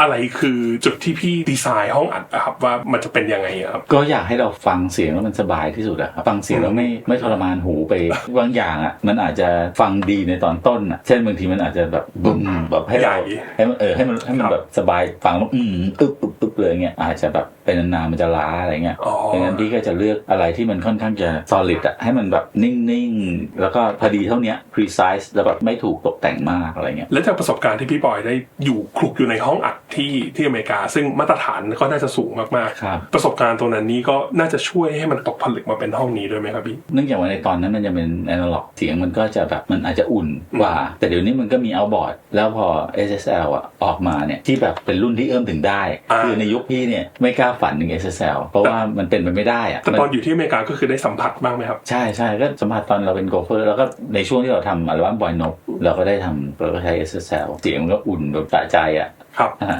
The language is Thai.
อะไรคือจุดที่พี่ดีไซน์ห้องอัดอะครับว่ามันจะเป็นยังไงอะครับ ก็อยากให้เราฟังเสียงแล้วมันสบายที่สุดอะครับฟังเสียงแล้วไม่ไม่ทรมานหูไปบางอย่างอะมันอาจจะฟังดีในตอนต้นอะเช่นบางทีมันอาจจะแบบบึ้มแบบให้เราใหญ่ ให้มันเออให้มันให้มันครับแบบสบายฟังแล้วอืมอึ๊บอึ๊บอึ๊บ เลยเงี้ยอาจจะแบบเป็นนานๆมันจะล้าอะไรเงี้ยอ๋อดังนั้นพี่ก็จะเลือกอะไรที่มันค่อนข้างจะ solid อะให้มันแบบนิ่งๆ แล้วก็พอดีเท่าเนี้ย precise แล้วแบบไม่ถูกตกแต่งมากอะไรเงี้ยและจากประสบการณ์ที่พี่บอยได้อยู่คลุกอยู่ในห้องอัดที่ที่อเมริกา ซึ่งมาตรฐานก็น่าจะสูงมากครับๆประสบการณ์ตรงนั้นนี้ก็น่าจะช่วยให้มันตกผลึกมาเป็นห้องนี้ด้วยไหมครับพี่เนื่องจากว่าในตอนนั้นมันจะเป็น analog เสียงมันก็จะแบบมันอาจจะอุ่นกว่า แต่เดี๋ยวนี้มันก็มี outboard แล้วพอ SSL อะออกมาเนี่ยที่แบบเป็นรุ่นที่เอื้อมถึงได้อ่าคือในยุคพี่เนี่ยไม่กล้าฝันถึง SSL เพราะว่ามันเป็นไปไม่ได้อะแต่ตอนมันอยู่ที่อเมริกาก็คือได้สัมผัสบ้างไหมครับ ใช่ใช่ก็สัมผัสตอนเราเป็นโกเฟอร์แล้วก็ในช่วงที่เราทำอัลบั้มบอยนกเราก็ได้ทำเราก็ใช้ SSL เสียงมันก็อุ่นแบบสะใจอะครับนะฮะ